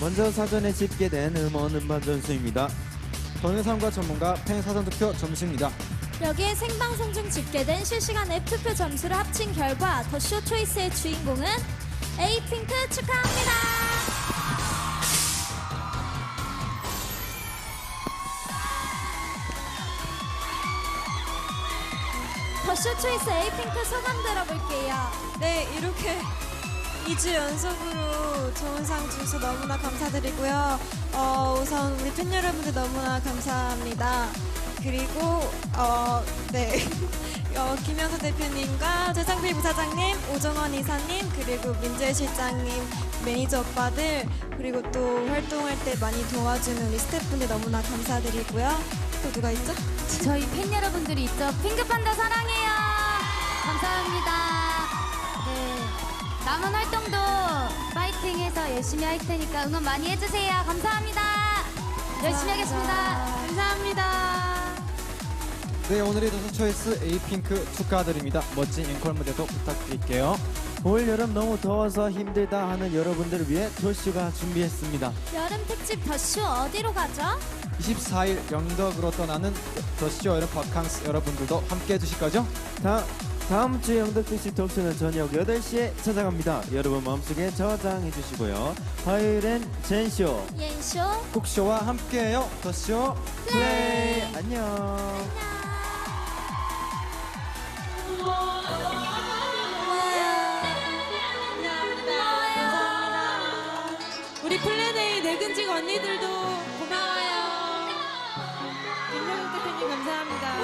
먼저 사전에 집계된 음원 음반 점수입니다. 동영상과 전문가 팬 사전 투표 점수입니다. 여기에 생방송 중 집계된 실시간 앱 투표 점수를 합친 결과 더쇼 초이스의 주인공은 에이핑크 축하합니다. 더쇼 초이스 에이핑크 소감 들어볼게요. 네, 이렇게 2주 연속으로 좋은 상 주셔서 너무나 감사드리고요. 어, 우선 우리 팬 여러분들 너무나 감사합니다. 그리고, 어, 네. 어, 김현수 대표님과 최상필 부사장님, 오정원 이사님, 그리고 민재 실장님, 매니저 오빠들, 그리고 또 활동할 때 많이 도와주는 우리 스태프분들 너무나 감사드리고요. 또 누가 있죠? 저희 팬 여러분들이 있죠. 핑크판다 사랑해요. 감사합니다. 네. 남은 활동 도 파이팅해서 열심히 할 테니까 응원 많이 해주세요. 감사합니다. 열심히 하겠습니다. 감사합니다. 네, 오늘의 도서 초이스 에이핑크 축하드립니다. 멋진 앵콜 무대도 부탁드릴게요. 올 여름 너무 더워서 힘들다 하는 여러분들을 위해 도쇼가 준비했습니다. 여름 특집 더쇼 어디로 가죠? 24일 영덕으로 떠나는 더쇼 여름 바캉스 여러분들도 함께 해주실 거죠? 다, 다음 주 영덕특집 톡쇼는 저녁 8시에 찾아갑니다. 여러분 마음속에 저장해 주시고요. 화요일엔 젠쇼, 옌쇼. 국쇼와 함께해요. 더쇼 플레이! 안녕. 우리 플래데이 늙은직 언니들도 고마워요. 김정은 대표님 감사합니다.